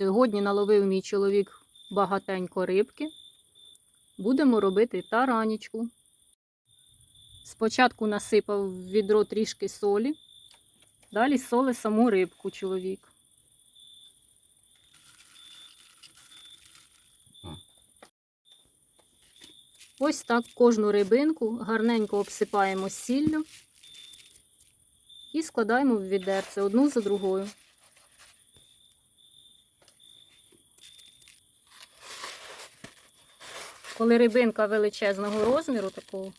Сьогодні наловив мій чоловік багатенько рибки. Будемо робити таранічку. Спочатку насипав в відро трішки солі, далі соли саму рибку чоловік. Ось так кожну рибинку гарненько обсипаємо сіллю і складаємо в відерце одну за другою. Коли рибинка величезного розміру, такого,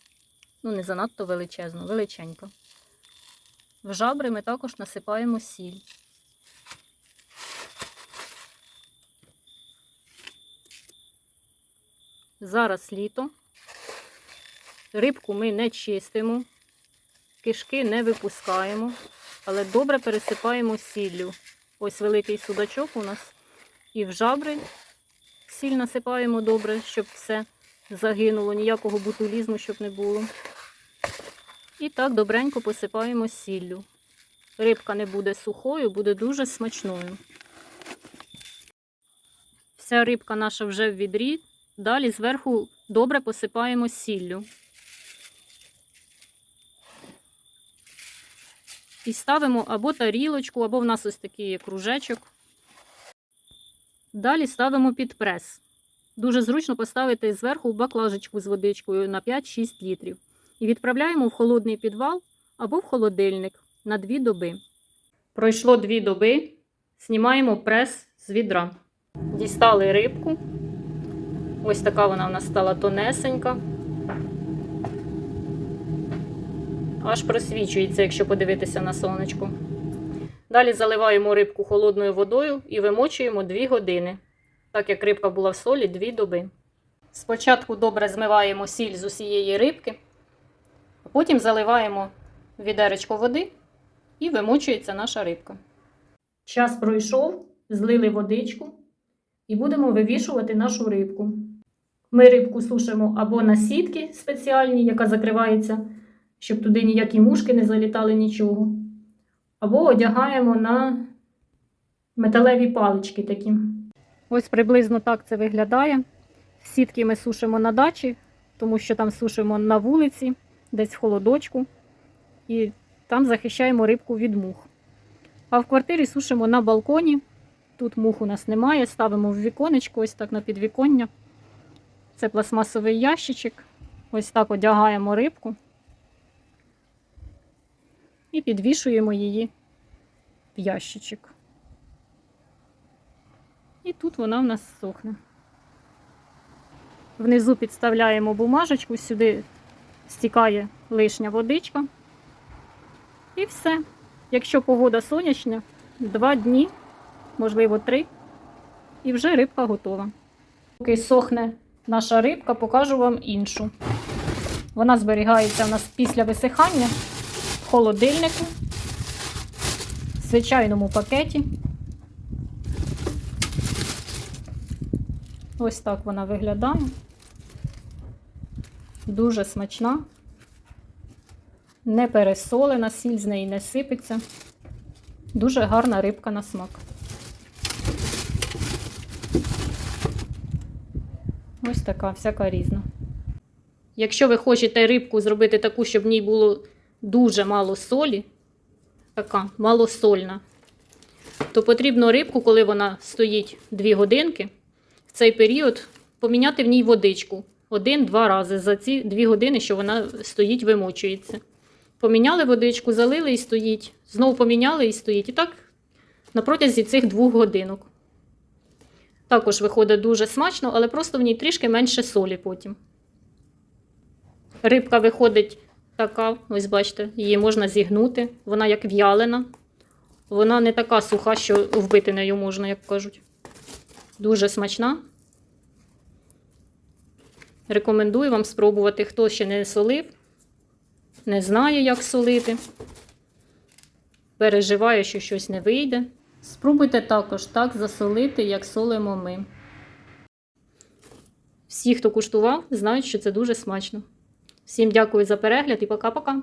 ну не занадто величезного, величенька, в жабри ми також насипаємо сіль. Зараз літо. Рибку ми не чистимо, кишки не випускаємо, але добре пересипаємо сіллю. Ось великий судачок у нас. І в жабри сіль насипаємо добре, щоб все загинуло, ніякого бутулізму, щоб не було. І так добренько посипаємо сіллю. Рибка не буде сухою, буде дуже смачною. Вся рибка наша вже в відрі. Далі зверху добре посипаємо сіллю. І ставимо або тарілочку, або в нас ось такий кружечок. Далі ставимо під прес. Дуже зручно поставити зверху баклажечку з водичкою на 5-6 літрів. І відправляємо в холодний підвал або в холодильник на 2 доби. Пройшло 2 доби, знімаємо прес з відра. Дістали рибку. Ось така вона в нас стала тонесенька. Аж просвічується, якщо подивитися на сонечко. Далі заливаємо рибку холодною водою і вимочуємо 2 години, так як рибка була в солі 2 доби. Спочатку добре змиваємо сіль з усієї рибки, а потім заливаємо відеречко води і вимочується наша рибка. Час пройшов, злили водичку і будемо вивішувати нашу рибку. Ми рибку сушимо або на сітки спеціальні, яка закривається, щоб туди ніякі мушки не залітали нічого. Або одягаємо на металеві палички такі. Ось приблизно так це виглядає. Сітки ми сушимо на дачі, тому що там сушимо на вулиці, десь в холодочку, і там захищаємо рибку від мух. А в квартирі сушимо на балконі. Тут мух у нас немає, ставимо в віконечко, ось так на підвіконня. Це пластмасовий ящичок. Ось так одягаємо рибку і підвішуємо її в ящичок. І тут вона в нас сохне. Внизу підставляємо бумажечку, сюди стікає лишня водичка. І все. Якщо погода сонячна, два дні, можливо, три, і вже рибка готова. Поки сохне наша рибка, покажу вам іншу. Вона зберігається у нас після висихання в холодильнику, в звичайному пакеті. Ось так вона виглядає. Дуже смачна, не пересолена, сіль з неї не сипеться. Дуже гарна рибка на смак. Ось така, всяка різна. Якщо ви хочете рибку зробити таку, щоб в ній було дуже мало солі, така малосольна, то потрібно рибку, коли вона стоїть 2 годинки, цей період поміняти в ній водичку один-два рази за ці 2 години, що вона стоїть, вимочується. Поміняли водичку, залили і стоїть. Знову поміняли і стоїть. І так на протязі цих двох годинок. Також виходить дуже смачно, але просто в ній трішки менше солі потім. Рибка виходить така, ось бачите, її можна зігнути. Вона як в'ялена. Вона не така суха, що вбити нею можна, як кажуть. Дуже смачна. Рекомендую вам спробувати, хто ще не солив, не знає, як солити. Переживає, що щось не вийде. Спробуйте також так засолити, як солимо ми. Всі, хто куштував, знають, що це дуже смачно. Всім дякую за перегляд і пока-пока!